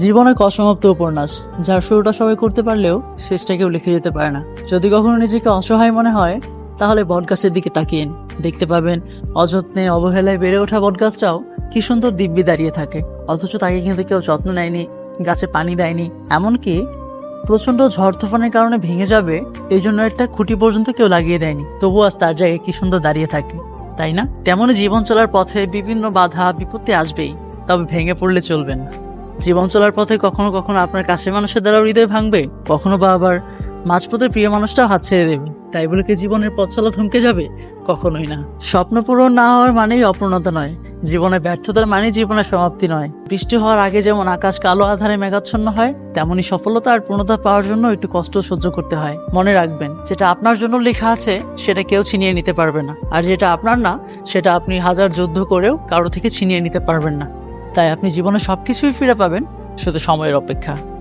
জীবন এক অসমাপ্ত উপন্যাস, যার শুরুটা সবাই করতে পারলেও শেষটা কেউ লিখে যেতে পারে না। যদি কখনো নিজেকে অসহায় মনে হয়, তাহলে বটগাছের দিকে তাকিয়েন দেখতে পাবেন অযত্নে অবহেলায় বেড়ে ওঠা বটগাছটাও কি সুন্দর দিব্যি দাঁড়িয়ে থাকে। অথচ তাকে কিন্তু কেউ যত্ন নেয়নি, গাছে পানি দেয়নি। এমনকি প্রচণ্ড ঝড় তুফানের কারণে ভেঙে যাবে এই জন্য একটা খুঁটি পর্যন্ত কেউ লাগিয়ে দেয়নি। তবু আজ তার জায়গায় কি সুন্দর দাঁড়িয়ে থাকে, তাই না? তেমনই জীবন চলার পথে বিভিন্ন বাধা, বিপত্তি আসবেই, তবে ভেঙে পড়লে চলবেন না। জীবন চলার পথে কখনো কখনো আপনার কাছের মানুষের দ্বারা হৃদয় ভাঙবে, কখনো বা আবার মাঝপথের প্রিয় মানুষটাও হাত ছেড়ে দেবে। তাই বলে কি জীবনের পথ চলা থমকে যাবে? কখনোই না। স্বপ্ন পূরণ না হওয়ার মানেই অপূর্ণতা নয়। জীবনে ব্যর্থতার মানে জীবনের সমাপ্তি নয়। বৃষ্টি হওয়ার আগে যেমন আকাশ কালো আধারে মেঘাচ্ছন্ন হয়, তেমনি সফলতা আর পূর্ণতা পাওয়ার জন্য একটু কষ্ট সহ্য করতে হয়। মনে রাখবেন, যেটা আপনার জন্য লেখা আছে, সেটা কেউ ছিনিয়ে নিতে পারবে না। আর যেটা আপনার না, সেটা আপনি হাজার যুদ্ধ করেও কারও থেকে ছিনিয়ে নিতে পারবেন না। তাই আপনি জীবনে সবকিছুই ফিরে পাবেন শুধু সময়ের অপেক্ষা।